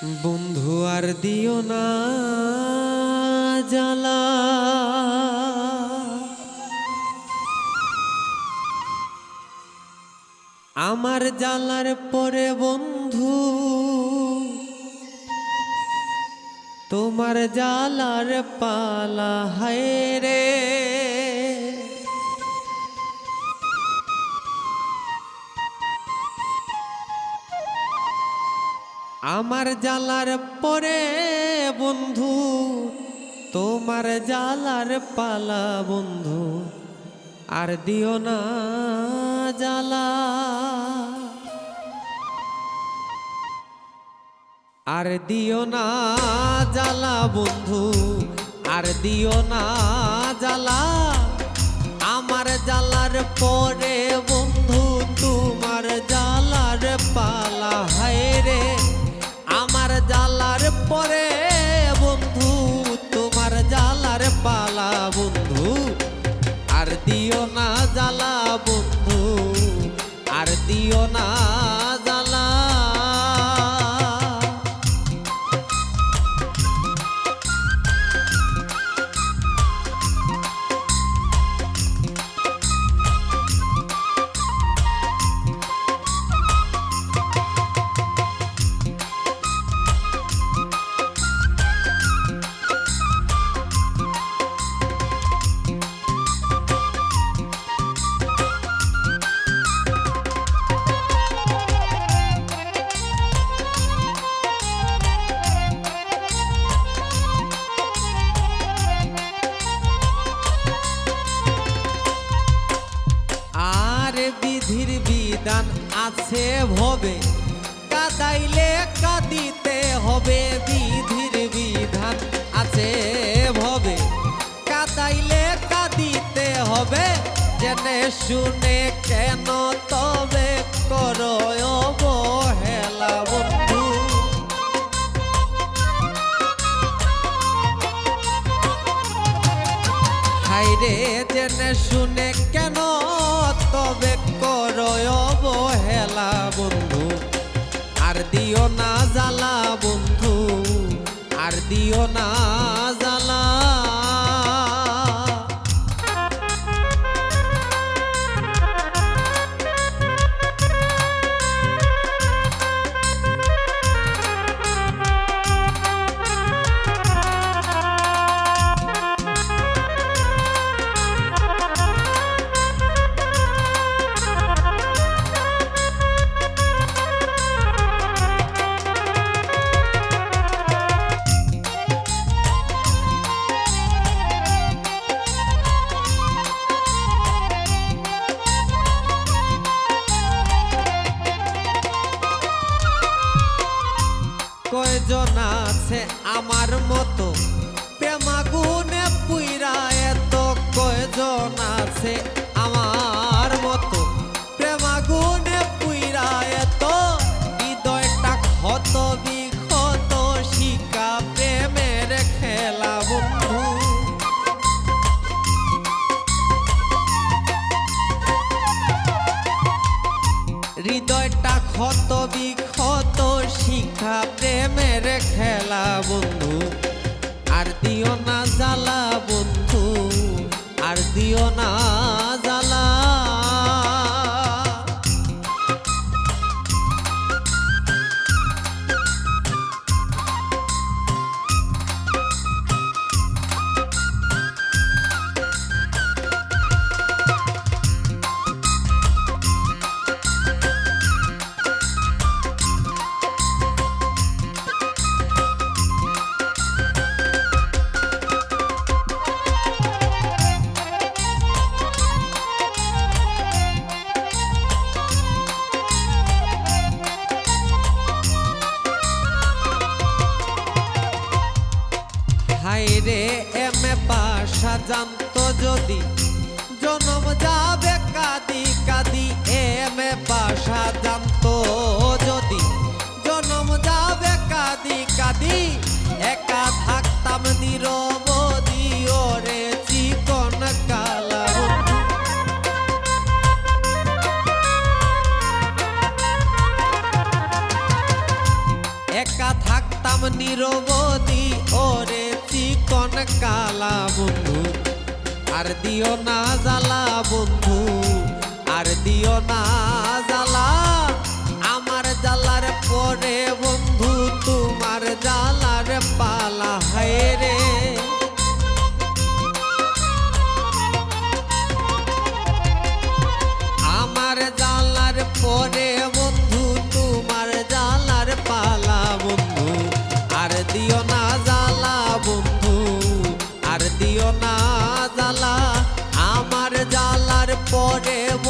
বন্ধু আর দিও না জ্বালা। আমার জ্বালার পরে বন্ধু তোমার জ্বালার পালা হায় রে। আমার জ্বালার পরে বন্ধু, তোমার জ্বালার পালা বন্ধু, আর দিও না জ্বালা। আর দিও না জ্বালা বন্ধু, আর দিও না জ্বালা। আমার জ্বালার পরে বন্ধু আর দিও না জ্বালা বন্ধু আর দিও না বিধান আছে ভবে। কাদাইলে কাঁদিতে হবে বিধির বিধান আছে ভবে। কাদাইলে কাঁদিতে হবে, জেনে শুনে কেন তবে করো অবহেলা বন্ধু। হাইরে জেনে শুনে কেন তবে অবহেলা বন্ধু। আর দিও না জ্বালা বন্ধু। আর দিও না কয়জন আছে আমার মতো? প্রেমাগুনে পুইরা এত কয়জন আছে আমার মতো? প্রেমাগুনে পুইরা এত হৃদয়টা ক্ষত বিক্ষত, শিকা প্রেমের খেলা বন্ধু। হৃদয়টা ক্ষত বিক্ষত শিখা প্রেমের খেলা বন্ধু। আর দিও না জ্বালা বন্ধু। আর দিও না হাইরে এম এ পাশা জানতো যদি। জনম যাবে কাদি কাদি, এম এ পাশা জানতো যদি। জনম যাবে কাদি কাদি, একা থাকতাম চিকন কালা একা থাকতাম নিরবধি ওরে চিকন কালা বন্ধু? আর দিও না জ্বালা বন্ধু, আর দিও না জ্বালা। আমার জ্বালার পরে বন্ধু, তোমার জ্বালার পালা হায় রে। আমার জালার পরে জালার